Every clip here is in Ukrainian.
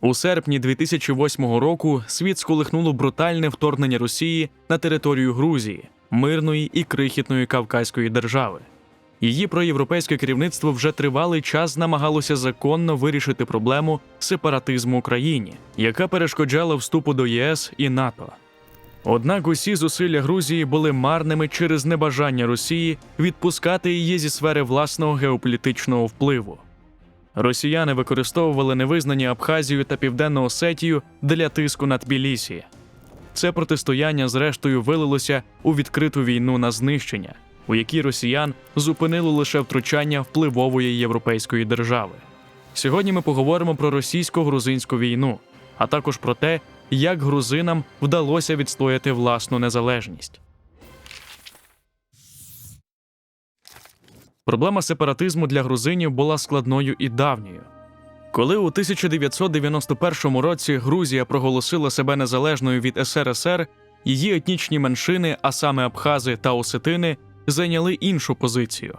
У серпні 2008 року світ сколихнуло брутальне вторгнення Росії на територію Грузії, мирної і крихітної Кавказької держави. Її проєвропейське керівництво вже тривалий час намагалося законно вирішити проблему сепаратизму Україні, яка перешкоджала вступу до ЄС і НАТО. Однак усі зусилля Грузії були марними через небажання Росії відпускати її зі сфери власного геополітичного впливу. Росіяни використовували невизнані Абхазію та Південну Осетію для тиску на Тбілісі. Це протистояння, зрештою, вилилося у відкриту війну на знищення, у якій росіян зупинило лише втручання впливової європейської держави. Сьогодні ми поговоримо про російсько-грузинську війну, а також про те, як грузинам вдалося відстояти власну незалежність. Проблема сепаратизму для грузинів була складною і давньою. Коли у 1991 році Грузія проголосила себе незалежною від СРСР, її етнічні меншини, а саме Абхази та Осетини, зайняли іншу позицію.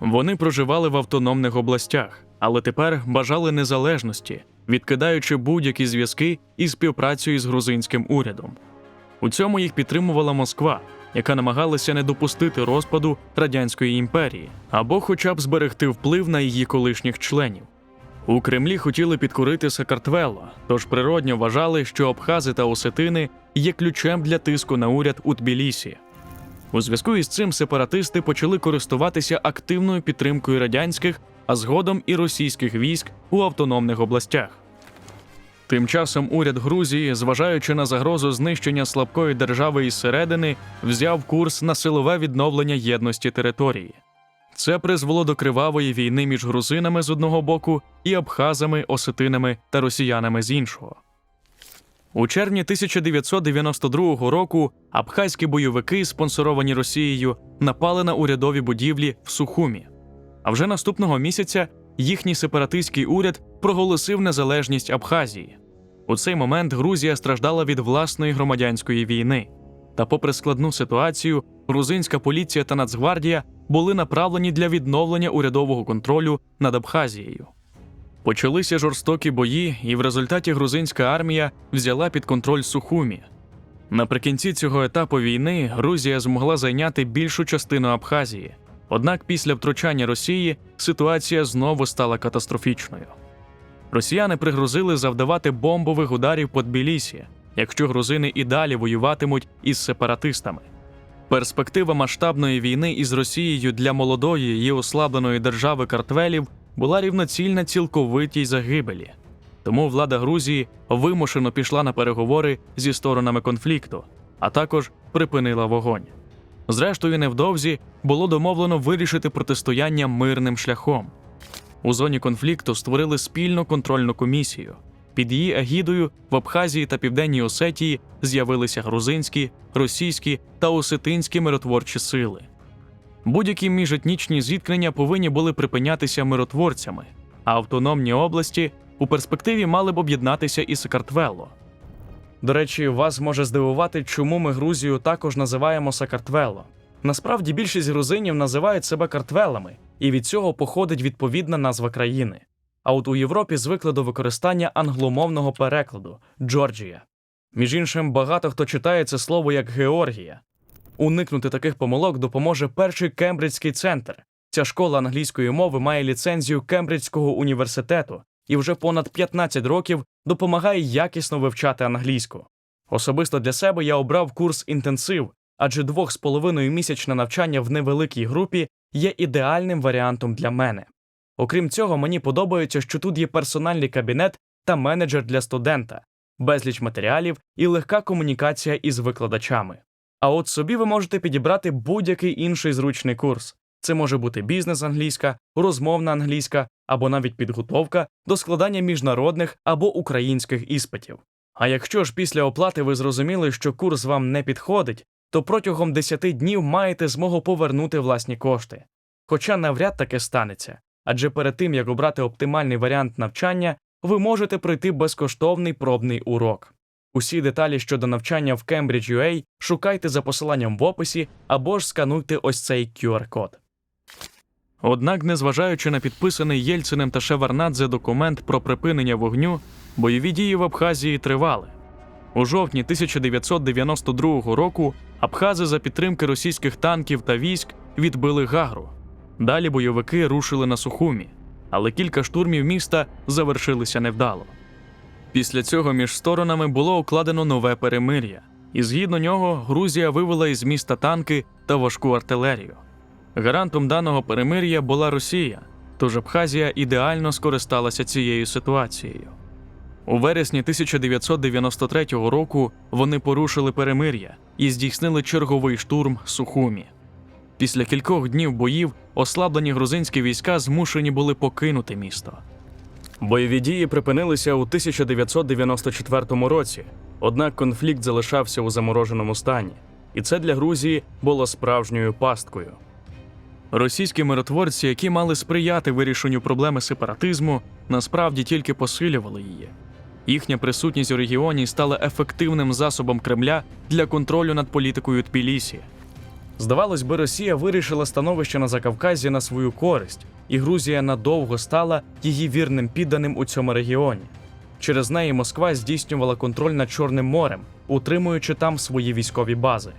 Вони проживали в автономних областях, але тепер бажали незалежності, відкидаючи будь-які зв'язки і співпрацю із грузинським урядом. У цьому їх підтримувала Москва, яка намагалася не допустити розпаду радянської імперії або хоча б зберегти вплив на її колишніх членів. У Кремлі хотіли підкорити Сакартвело, тож природньо вважали, що Абхази та Осетини є ключем для тиску на уряд у Тбілісі. У зв'язку із цим сепаратисти почали користуватися активною підтримкою радянських, а згодом і російських військ у автономних областях. Тим часом уряд Грузії, зважаючи на загрозу знищення слабкої держави із середини, взяв курс на силове відновлення єдності території. Це призвело до кривавої війни між грузинами з одного боку і абхазами, осетинами та росіянами з іншого. У червні 1992 року абхазькі бойовики, спонсоровані Росією, напали на урядові будівлі в Сухумі. А вже наступного місяця їхній сепаратистський уряд проголосив незалежність Абхазії. У цей момент Грузія страждала від власної громадянської війни. Та, попри складну ситуацію, грузинська поліція та Нацгвардія були направлені для відновлення урядового контролю над Абхазією. Почалися жорстокі бої, і в результаті грузинська армія взяла під контроль Сухумі. Наприкінці цього етапу війни Грузія змогла зайняти більшу частину Абхазії. Однак після втручання Росії ситуація знову стала катастрофічною. Росіяни пригрозили завдавати бомбових ударів по Тбілісі, якщо грузини і далі воюватимуть із сепаратистами. Перспектива масштабної війни із Росією для молодої і ослабленої держави картвелів була рівноцільна цілковитій загибелі. Тому влада Грузії вимушено пішла на переговори зі сторонами конфлікту, а також припинила вогонь. Зрештою, невдовзі було домовлено вирішити протистояння мирним шляхом. У зоні конфлікту створили спільну контрольну комісію. Під її агідою в Абхазії та Південній Осетії з'явилися грузинські, російські та осетинські миротворчі сили. Будь-які міжетнічні зіткнення повинні були припинятися миротворцями, а автономні області у перспективі мали б об'єднатися із Сакартвело. До речі, вас може здивувати, чому ми Грузію також називаємо Сакартвело. Насправді більшість грузинів називають себе картвелами, і від цього походить відповідна назва країни. А от у Європі звикли до використання англомовного перекладу Джорджія. Між іншим, багато хто читає це слово як Георгія. Уникнути таких помилок допоможе перший Кембриджський центр. Ця школа англійської мови має ліцензію Кембриджського університету і вже понад 15 років допомагає якісно вивчати англійську. Особисто для себе я обрав курс інтенсив, адже двох з половиною місячне навчання в невеликій групі є ідеальним варіантом для мене. Окрім цього, мені подобається, що тут є персональний кабінет та менеджер для студента, безліч матеріалів і легка комунікація із викладачами. А от собі ви можете підібрати будь-який інший зручний курс. Це може бути бізнес англійська, розмовна англійська або навіть підготовка до складання міжнародних або українських іспитів. А якщо ж після оплати ви зрозуміли, що курс вам не підходить, то протягом 10 днів маєте змогу повернути власні кошти. Хоча навряд таке станеться, адже перед тим як обрати оптимальний варіант навчання, ви можете пройти безкоштовний пробний урок. Усі деталі щодо навчання в Cambridge.ua шукайте за посиланням в описі або ж скануйте ось цей QR-код. Однак, незважаючи на підписаний Єльциним та Шеварнадзе документ про припинення вогню, Бойові дії в Абхазії тривали. У жовтні 1992 року абхази за підтримки російських танків та військ відбили Гагру. Далі бойовики рушили на Сухумі, але кілька штурмів міста завершилися невдало. Після цього між сторонами було укладено нове перемир'я, і згідно нього Грузія вивела із міста танки та важку артилерію. Гарантом даного перемир'я була Росія, тож Абхазія ідеально скористалася цією ситуацією. У вересні 1993 року вони порушили перемир'я і здійснили черговий штурм Сухумі. Після кількох днів боїв ослаблені грузинські війська змушені були покинути місто. Бойові дії припинилися у 1994 році, однак конфлікт залишався у замороженому стані, і це для Грузії було справжньою пасткою. Російські миротворці, які мали сприяти вирішенню проблеми сепаратизму, насправді тільки посилювали її. Їхня присутність у регіоні стала ефективним засобом Кремля для контролю над політикою Тбілісі. Здавалось би, Росія вирішила становище на Закавказі на свою користь, і Грузія надовго стала її вірним підданим у цьому регіоні. Через неї Москва здійснювала контроль над Чорним морем, утримуючи там свої військові бази.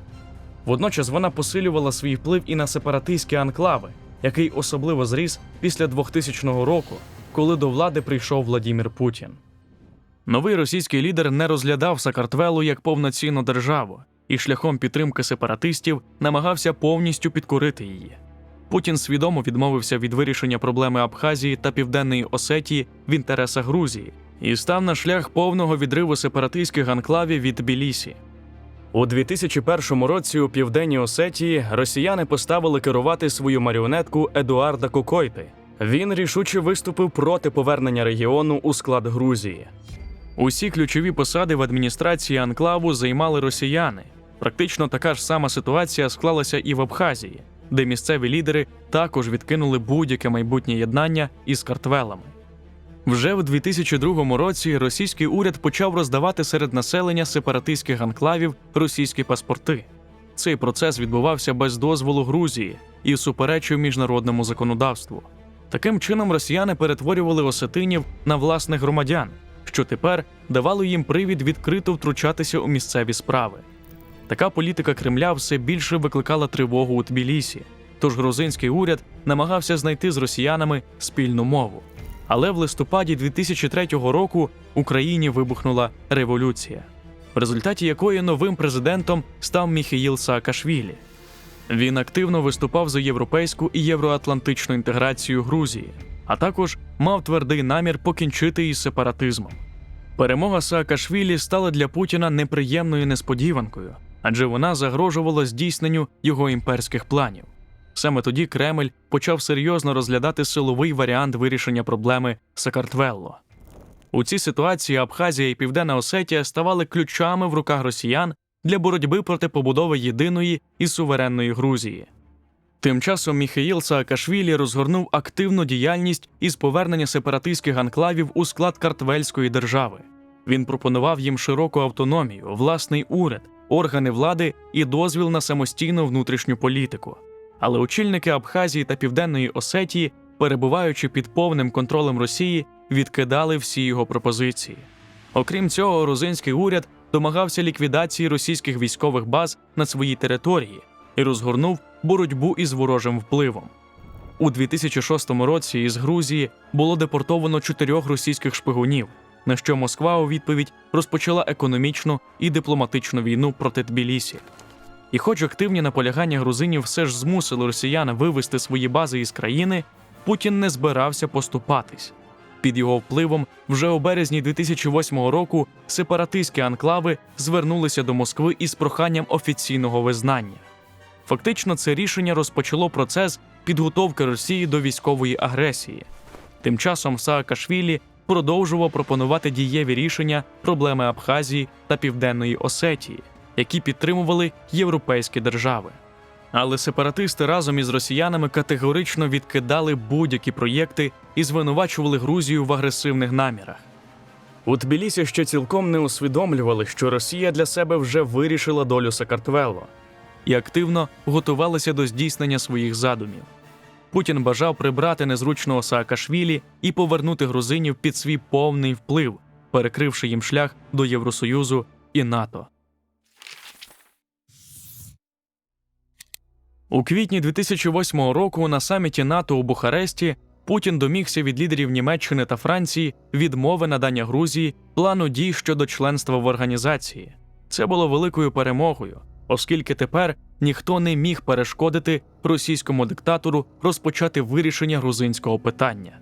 Водночас вона посилювала свій вплив і на сепаратистські анклави, який особливо зріс після 2000 року, коли до влади прийшов Владімір Путін. Новий російський лідер не розглядав Сакартвелу як повноцінну державу і шляхом підтримки сепаратистів намагався повністю підкорити її. Путін свідомо відмовився від вирішення проблеми Абхазії та Південної Осетії в інтересах Грузії і став на шлях повного відриву сепаратистських анклавів від Тбілісі. У 2001 році у південній Осетії росіяни поставили керувати свою маріонетку Едуарда Кокойти. Він рішуче виступив проти повернення регіону у склад Грузії. Усі ключові посади в адміністрації анклаву займали росіяни. Практично така ж сама ситуація склалася і в Абхазії, де місцеві лідери також відкинули будь-яке майбутнє єднання із картвелами. Вже в 2002 році російський уряд почав роздавати серед населення сепаратистських анклавів російські паспорти. Цей процес відбувався без дозволу Грузії і суперечив міжнародному законодавству. Таким чином росіяни перетворювали осетинів на власних громадян, що тепер давало їм привід відкрито втручатися у місцеві справи. Така політика Кремля все більше викликала тривогу у Тбілісі, тож грузинський уряд намагався знайти з росіянами спільну мову. Але в листопаді 2003 року Україні вибухнула революція, в результаті якої новим президентом став Міхаїл Саакашвілі. Він активно виступав за європейську і євроатлантичну інтеграцію Грузії, а також мав твердий намір покінчити із сепаратизмом. Перемога Саакашвілі стала для Путіна неприємною несподіванкою, адже вона загрожувала здійсненню його імперських планів. Саме тоді Кремль почав серйозно розглядати силовий варіант вирішення проблеми Сакартвелло. У цій ситуації Абхазія і Південна Осетія ставали ключами в руках росіян для боротьби проти побудови єдиної і суверенної Грузії. Тим часом Міхаїл Саакашвілі розгорнув активну діяльність із повернення сепаратистських анклавів у склад картвельської держави. Він пропонував їм широку автономію, власний уряд, органи влади і дозвіл на самостійну внутрішню політику. Але очільники Абхазії та Південної Осетії, перебуваючи під повним контролем Росії, відкидали всі його пропозиції. Окрім цього, грузинський уряд домагався ліквідації російських військових баз на своїй території і розгорнув боротьбу із ворожим впливом. У 2006 році із Грузії було депортовано чотирьох російських шпигунів, на що Москва у відповідь розпочала економічну і дипломатичну війну проти Тбілісі. І, хоч активні наполягання грузинів все ж змусили росіян вивести свої бази із країни, Путін не збирався поступатись. Під його впливом вже у березні 2008 року сепаратистські анклави звернулися до Москви із проханням офіційного визнання. Фактично, це рішення розпочало процес підготовки Росії до військової агресії. Тим часом Саакашвілі продовжував пропонувати дієві рішення проблеми Абхазії та Південної Осетії, які підтримували європейські держави. Але сепаратисти разом із росіянами категорично відкидали будь-які проєкти і звинувачували Грузію в агресивних намірах. У Тбілісі ще цілком не усвідомлювали, що Росія для себе вже вирішила долю Сакартвело і активно готувалася до здійснення своїх задумів. Путін бажав прибрати незручного Саакашвілі і повернути грузинів під свій повний вплив, перекривши їм шлях до Євросоюзу і НАТО. У квітні 2008 року на саміті НАТО у Бухаресті Путін домігся від лідерів Німеччини та Франції відмови надання Грузії плану дій щодо членства в організації. Це було великою перемогою, оскільки тепер ніхто не міг перешкодити російському диктатору розпочати вирішення грузинського питання.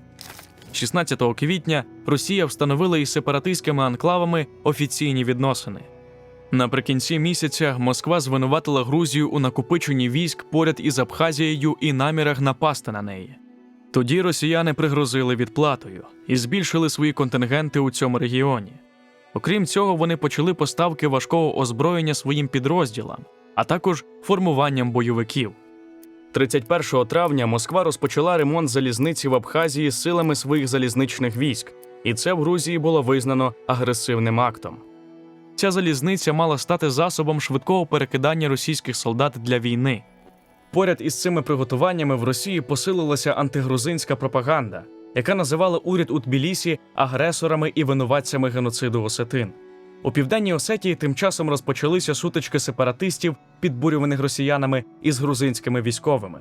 16 квітня Росія встановила із сепаратистськими анклавами офіційні відносини. Наприкінці місяця Москва звинуватила Грузію у накопиченні військ поряд із Абхазією і намірах напасти на неї. Тоді росіяни пригрозили відплатою і збільшили свої контингенти у цьому регіоні. Окрім цього, вони почали поставки важкого озброєння своїм підрозділам, а також формуванням бойовиків. 31 травня Москва розпочала ремонт залізниці в Абхазії силами своїх залізничних військ, і це в Грузії було визнано агресивним актом. Ця залізниця мала стати засобом швидкого перекидання російських солдат для війни. Поряд із цими приготуваннями в Росії посилилася антигрузинська пропаганда, яка називала уряд у Тбілісі агресорами і винуватцями геноциду осетин. У південній Осетії тим часом розпочалися сутички сепаратистів, підбурюваних росіянами із грузинськими військовими.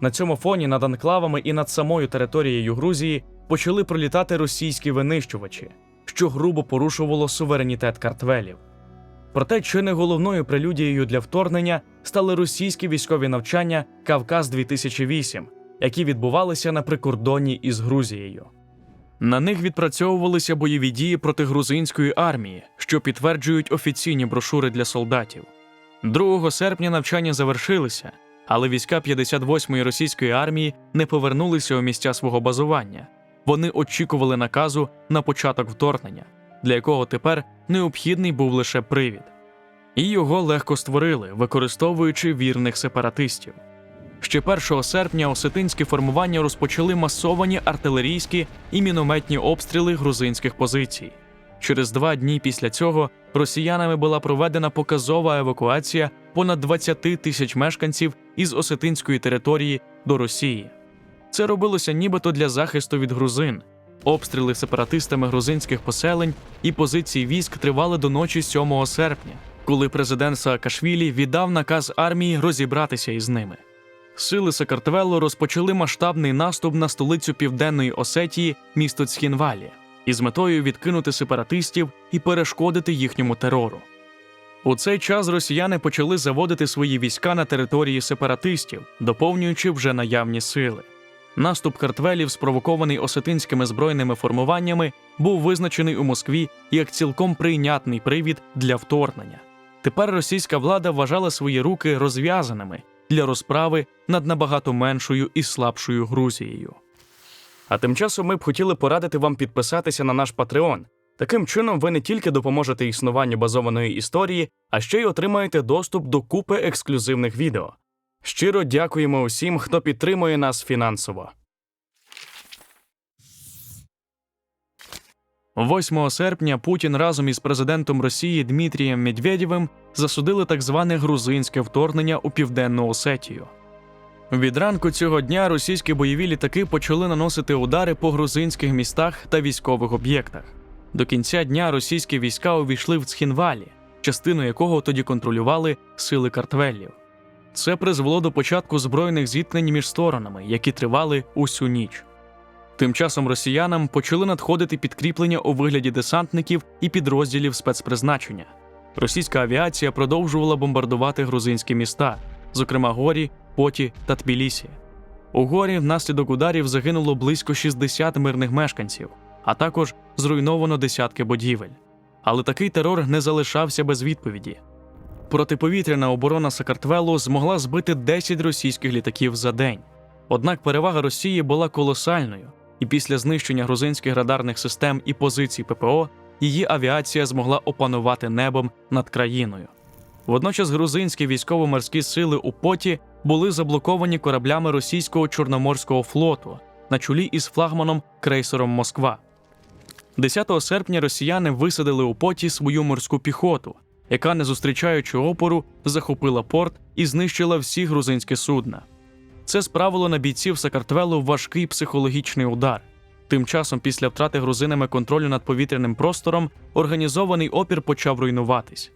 На цьому фоні над анклавами і над самою територією Грузії почали пролітати російські винищувачі, що грубо порушувало суверенітет картвелів. Проте чи не головною прелюдією для вторгнення стали російські військові навчання Кавказ 2008 які відбувалися на прикордонні із Грузією. На них відпрацьовувалися бойові дії проти грузинської армії, що підтверджують офіційні брошури для солдатів. 2 серпня навчання завершилися, але війська 58-ї російської армії не повернулися у місця свого базування. Вони очікували наказу на початок вторгнення, для якого тепер необхідний був лише привід. І його легко створили, використовуючи вірних сепаратистів. Ще 1 серпня осетинські формування розпочали масовані артилерійські і мінометні обстріли грузинських позицій. Через два дні після цього росіянами була проведена показова евакуація понад 20 тисяч мешканців із осетинської території до Росії. Це робилося нібито для захисту від грузин. Обстріли сепаратистами грузинських поселень і позицій військ тривали до ночі 7 серпня, коли президент Саакашвілі віддав наказ армії розібратися із ними. Сили Сакартвело розпочали масштабний наступ на столицю Південної Осетії, місто Цхінвалі, із метою відкинути сепаратистів і перешкодити їхньому терору. У цей час росіяни почали заводити свої війська на території сепаратистів, доповнюючи вже наявні сили. Наступ картвелів, спровокований осетинськими збройними формуваннями, був визначений у Москві як цілком прийнятний привід для вторгнення. Тепер російська влада вважала свої руки розв'язаними для розправи над набагато меншою і слабшою Грузією. А тим часом ми б хотіли порадити вам підписатися на наш Patreon. Таким чином, ви не тільки допоможете існуванню базованої історії, а ще й отримаєте доступ до купи ексклюзивних відео. Щиро дякуємо усім, хто підтримує нас фінансово. 8 серпня Путін разом із президентом Росії Дмитрієм Медведєвим засудили так зване грузинське вторгнення у південну Осетію. Від ранку цього дня російські бойові літаки почали наносити удари по грузинських містах та військових об'єктах. До кінця дня російські війська увійшли в Цхінвалі, частину якого тоді контролювали сили картвелів. Це призвело до початку збройних зіткнень між сторонами, які тривали усю ніч. Тим часом росіянам почали надходити підкріплення у вигляді десантників і підрозділів спецпризначення. Російська авіація продовжувала бомбардувати грузинські міста, зокрема Горі, Поті та Тбілісі. У горі внаслідок ударів загинуло близько 60 мирних мешканців, а також зруйновано десятки будівель. Але такий терор не залишався без відповіді. Протиповітряна оборона Сакартвелу змогла збити 10 російських літаків за день. Однак перевага Росії була колосальною, і після знищення грузинських радарних систем і позицій ППО її авіація змогла опанувати небом над країною. Водночас грузинські військово-морські сили у поті були заблоковані кораблями російського чорноморського флоту на чолі із флагманом крейсером Москва. 10 серпня росіяни висадили у поті свою морську піхоту, яка, не зустрічаючи опору, захопила порт і знищила всі грузинські судна. Це справило на бійців Сакартвелу важкий психологічний удар. Тим часом, після втрати грузинами контролю над повітряним простором, організований опір почав руйнуватись.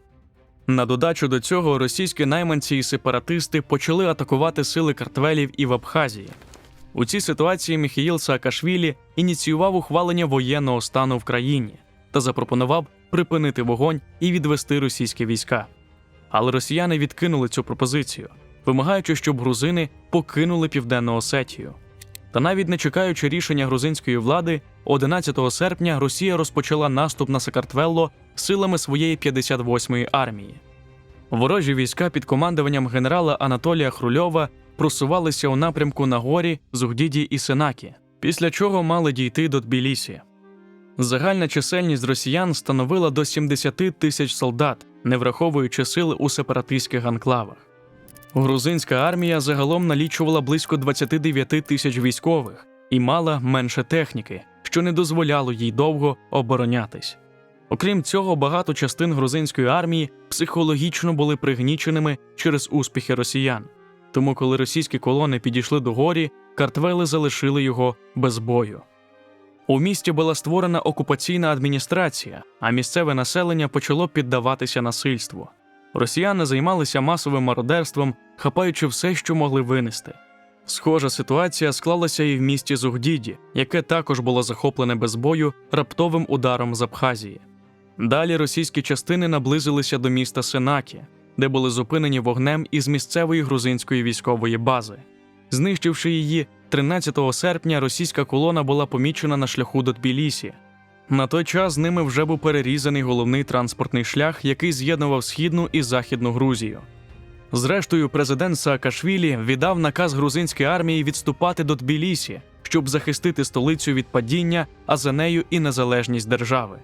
На додачу до цього російські найманці і сепаратисти почали атакувати сили картвелів і в Абхазії. У цій ситуації Міхаїл Саакашвілі ініціював ухвалення воєнного стану в країні та запропонував припинити вогонь і відвести російські війська. Але росіяни відкинули цю пропозицію, вимагаючи, щоб грузини покинули південну Осетію. Та навіть не чекаючи рішення грузинської влади, 11 серпня Росія розпочала наступ на Сакартвелло силами своєї 58-ї армії. Ворожі війська під командуванням генерала Анатолія Хрульова просувалися у напрямку на горі, Зугдіді і Сенакі, після чого мали дійти до Тбілісі. Загальна чисельність росіян становила до 70 тисяч солдат, не враховуючи сили у сепаратистських анклавах. Грузинська армія загалом налічувала близько 29 тисяч військових і мала менше техніки, що не дозволяло їй довго оборонятись. Окрім цього, багато частин грузинської армії психологічно були пригніченими через успіхи росіян. Тому, коли російські колони підійшли до горі, картвели залишили його без бою. У місті була створена окупаційна адміністрація, а місцеве населення почало піддаватися насильству. Росіяни займалися масовим мародерством, хапаючи все, що могли винести. Схожа ситуація склалася і в місті Зугдіді, яке також було захоплене без бою раптовим ударом з Абхазії. Далі російські частини наблизилися до міста Сенакі, де були зупинені вогнем із місцевої грузинської військової бази. Знищивши її, 13 серпня російська колона була помічена на шляху до Тбілісі. На той час з ними вже був перерізаний головний транспортний шлях, який з'єднував східну і західну Грузію. Зрештою, президент Саакашвілі віддав наказ грузинській армії відступати до Тбілісі, щоб захистити столицю від падіння, а за нею і незалежність держави.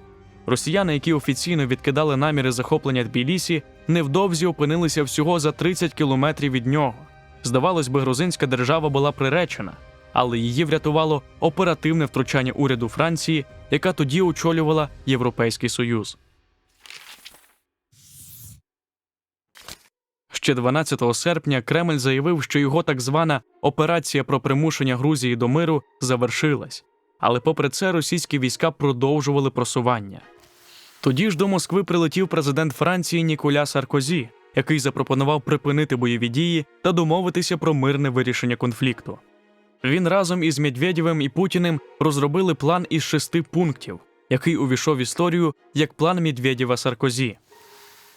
Росіяни, які офіційно відкидали наміри захоплення Тбілісі, невдовзі опинилися всього за 30 кілометрів від нього. Здавалось би, грузинська держава була приречена, але її врятувало оперативне втручання уряду Франції, яка тоді очолювала Європейський Союз. Ще 12 серпня Кремль заявив, що його так звана операція про примушення Грузії до миру завершилась, але попри це російські війська продовжували просування. Тоді ж до Москви прилетів президент Франції Ніколя Саркозі, який запропонував припинити бойові дії та домовитися про мирне вирішення конфлікту. Він разом із Медведєвим і Путіним розробили план із шести пунктів, який увійшов в історію як план Медведєва Саркозі.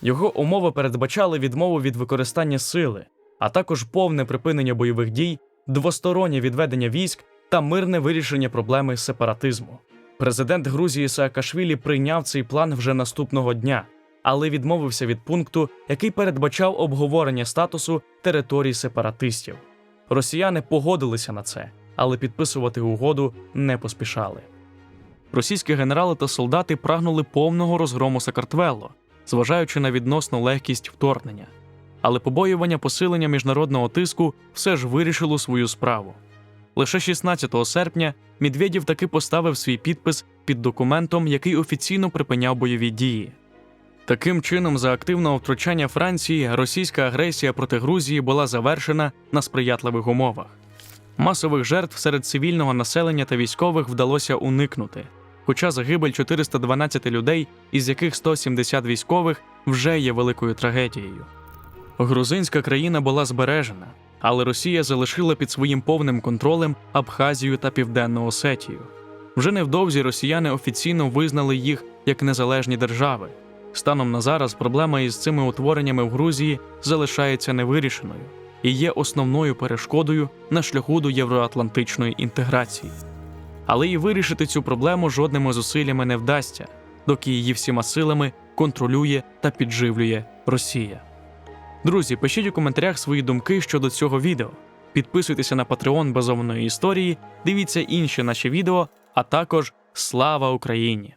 Його умови передбачали відмову від використання сили, а також повне припинення бойових дій, двостороннє відведення військ та мирне вирішення проблеми сепаратизму. Президент Грузії Саакашвілі прийняв цей план вже наступного дня, але відмовився від пункту, який передбачав обговорення статусу територій сепаратистів. Росіяни погодилися на це, але підписувати угоду не поспішали. Російські генерали та солдати прагнули повного розгрому Сакартвелло, зважаючи на відносну легкість вторгнення. Але побоювання посилення міжнародного тиску все ж вирішило свою справу. Лише 16 серпня Медведєв таки поставив свій підпис під документом, який офіційно припиняв бойові дії. Таким чином, за активного втручання Франції, російська агресія проти Грузії була завершена на сприятливих умовах. Масових жертв серед цивільного населення та військових вдалося уникнути, хоча загибель 412 людей, із яких 170 військових, вже є великою трагедією. Грузинська країна була збережена, але Росія залишила під своїм повним контролем Абхазію та Південну Осетію. Вже невдовзі росіяни офіційно визнали їх як незалежні держави. Станом на зараз проблема із цими утвореннями в Грузії залишається невирішеною і є основною перешкодою на шляху до євроатлантичної інтеграції. Але і вирішити цю проблему жодними зусиллями не вдасться, доки її всіма силами контролює та підживлює Росія. Друзі, пишіть у коментарях свої думки щодо цього відео. Підписуйтеся на Patreon базованої історії, дивіться інші наші відео, а також слава Україні!